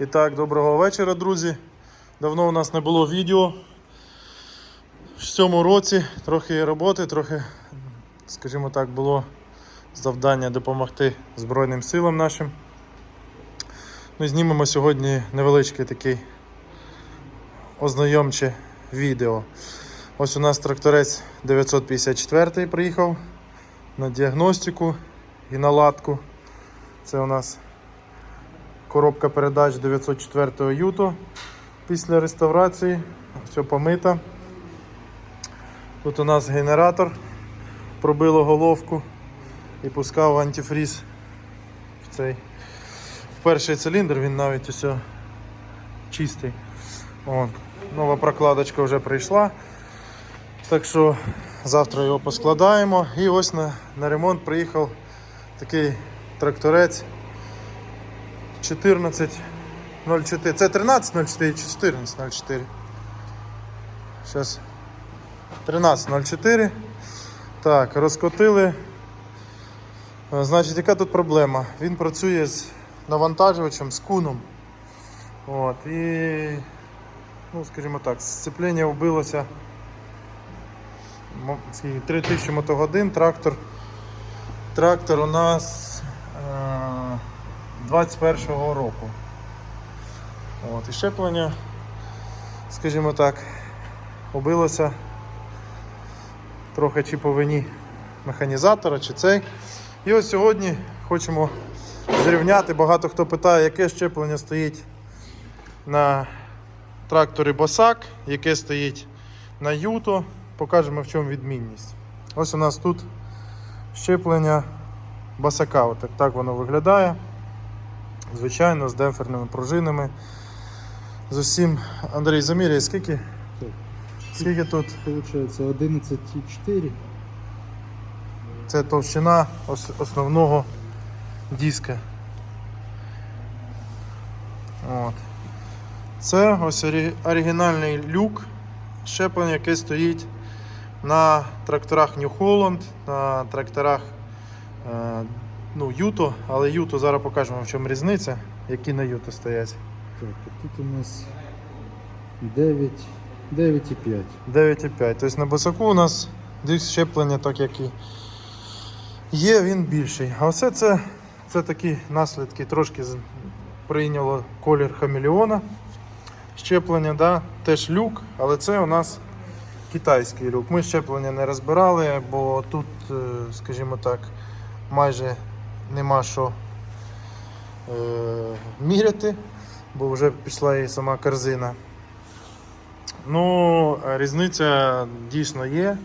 І так, доброго вечора, друзі. Давно у нас не було відео. В цьому році трохи роботи, трохи, скажімо так, було завдання допомогти Збройним силам нашим. Ну, і знімемо сьогодні невеличке такий ознайомче відео. Ось у нас тракторець 954 приїхав на діагностику і наладку. Це у нас коробка передач 904 Юто після реставрації. Все помито. Тут у нас генератор пробило головку і пускав антифріз в цей. В перший циліндр він навіть усе чистий. От. Нова прокладочка вже прийшла. Так що завтра його поскладаємо. І ось на, на ремонт приїхав такий тракторець 14.04. Це 13.04 чи 14.04. Зараз 13.04. Так, розкотили. Е, Значить, яка тут проблема? Він працює з навантажувачем, з куном. От, і, ну, скажімо так, сцеплення вбилося. 3000 мотогодин, трактор. Трактор у нас 21-го року. От, і щеплення, скажімо так, убилося трохи чи по вині механізатора, чи цей. І ось сьогодні хочемо зрівняти. Багато хто питає, яке щеплення стоїть на тракторі Босак, яке стоїть на Юто. Покажемо в чому відмінність. Ось у нас тут щеплення Басака. Так воно виглядає. Звичайно, з демпферними пружинами. З усім. Андрій, заміряй, скільки? Так. Скільки тут? Получается 11,4. Це товщина основного диска. От. Це ось оригінальний люк щеплення, який стоїть на тракторах New Holland, на тракторах е, ну, Юто, але Юто зараз покажемо в чому різниця, які на Юто стоять. Так, а тут у нас 9, 9,5. 9,5. Тобто на босаку у нас диск щеплення, так як і є, він більший. А оце це, це такі наслідки, трошки прийняло колір хамелеона. Щеплення, да? теж люк, але це у нас китайський люк. Ми щеплення не розбирали, бо тут, е, скажімо так, майже нема що е, міряти, бо вже пішла і сама корзина. Ну, різниця дійсно є.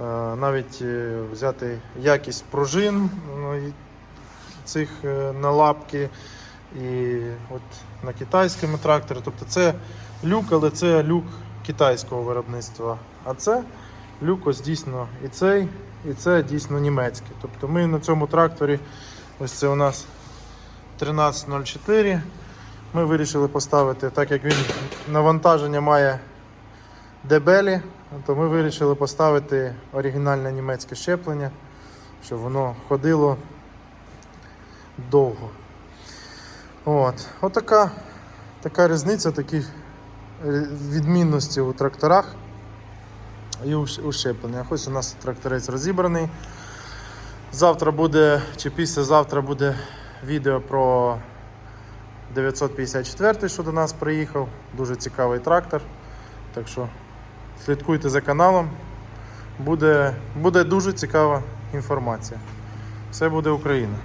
Е, Навіть е, взяти якість пружин ну, цих е, на лапки і от на китайському тракторі. Тобто це люк, але це люк китайського виробництва. А це люк ось дійсно і цей, і це дійсно німецький. Тобто ми на цьому тракторі, ось це у нас 1304. Ми вирішили поставити, так як він навантаження має дебелі, то ми вирішили поставити оригінальне німецьке щеплення, щоб воно ходило довго. От. Отака така різниця, такі відмінності у тракторах і у щепленнях. Ось у нас тракторець розібраний. Завтра буде, чи післязавтра буде відео про 954, що до нас приїхав. Дуже цікавий трактор. Так що слідкуйте за каналом. Буде, буде дуже цікава інформація. Все буде Україна.